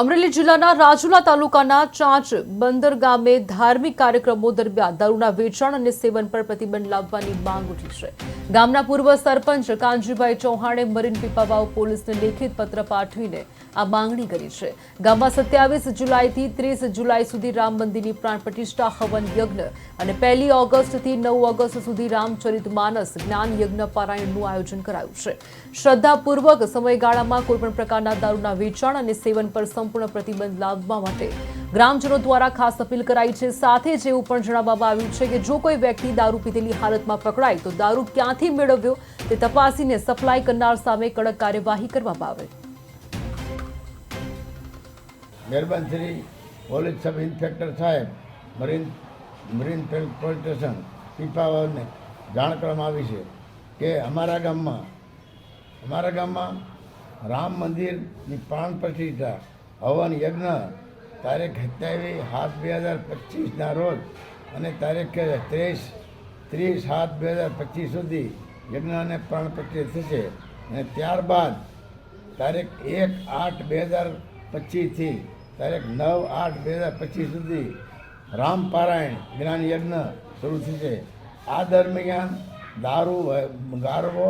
અમરેલી જિલ્લાના રાજુલા તાલુકાના ચાંચ બંદર ગામે ધાર્મિક કાર્યક્રમો દરમિયાન દારૂના વેચાણ અને સેવન પર પ્રતિબંધ લાવવાની માંગ ઉઠી છે. ગામના પૂર્વ સરપંચ કાનજીભાઈ ચૌહાણે મરીન પીપાવાવ પોલીસને લેખિત પત્ર પાઠવીને આ માંગણી કરી છે. ગામમાં સત્યાવીસ જુલાઈથી ત્રીસ જુલાઈ સુધી રામ મંદિરની પ્રાણ પ્રતિષ્ઠા, હવન યજ્ઞ અને પહેલી ઓગસ્ટથી નવ ઓગસ્ટ સુધી રામચરિત માનસ જ્ઞાન યજ્ઞ પારાયણનું આયોજન કરાયું છે. શ્રદ્ધાપૂર્વક સમયગાળામાં કોઈપણ પ્રકારના દારૂના વેચાણ અને સેવન પર સંપૂર્ણ પ્રતિબંધ લાવવા માટે. ગ્રામજનો દ્વારા ખાસ અપીલ કરાઈ છે. સાથે જ એવું પણ જણાવવામાં આવ્યું છે કે જો કોઈ વ્યક્તિ દારૂ પીધેલી હાલતમાં પકડાય, તો દારૂ ક્યાંથી મેળવ્યો તે તપાસીને સપ્લાય કરનાર સામે કડક કાર્યવાહી કરવામાં આવે. મહેરબાન શ્રી પોલીસ સબ ઇન્સ્પેક્ટર સાહેબ, મરીન મરીન પોલીસ સ્ટેશન પીપાવાવને જાણ કરવામાં આવી છે કે અમારા ગામમાં અમારા ગામમાં રામ મંદિરની પ્રાણ પ્રતિષ્ઠા હવન યજ્ઞ. તારીખ સત્યાવીસ સાત બે હજાર પચીસના રોજ અને તારીખ ત્રીસ ત્રીસ સાત બે હજાર પચીસ સુધી યજ્ઞ અને પ્રાણ પ્રતિષ્ઠા થશે. અને ત્યારબાદ તારીખ એક આઠ બે હજાર પચીસથી તારીખ નવ આઠ બે હજાર પચીસ સુધી રામ પારાયણ જ્ઞાન યજ્ઞ શરૂ થશે. આ દરમિયાન દારૂ ગારવો,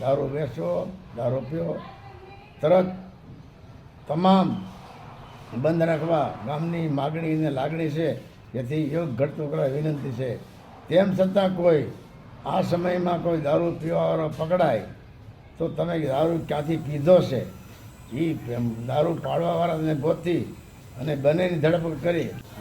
દારૂ વેચવો, દારૂ પીવો, તરત તમામ બંધ રાખવા ગામની માગણી અને લાગણી છે. જેથી યોગ ઘટતો કરવા વિનંતી છે. તેમ છતાં કોઈ આ સમયમાં કોઈ દારૂ પીવાવાળો પકડાય, તો તમે દારૂ ક્યાંથી પીધો છે? એ દારૂ પાડવાવાળાને ગોતી અને બંનેની ધરપકડ કરી.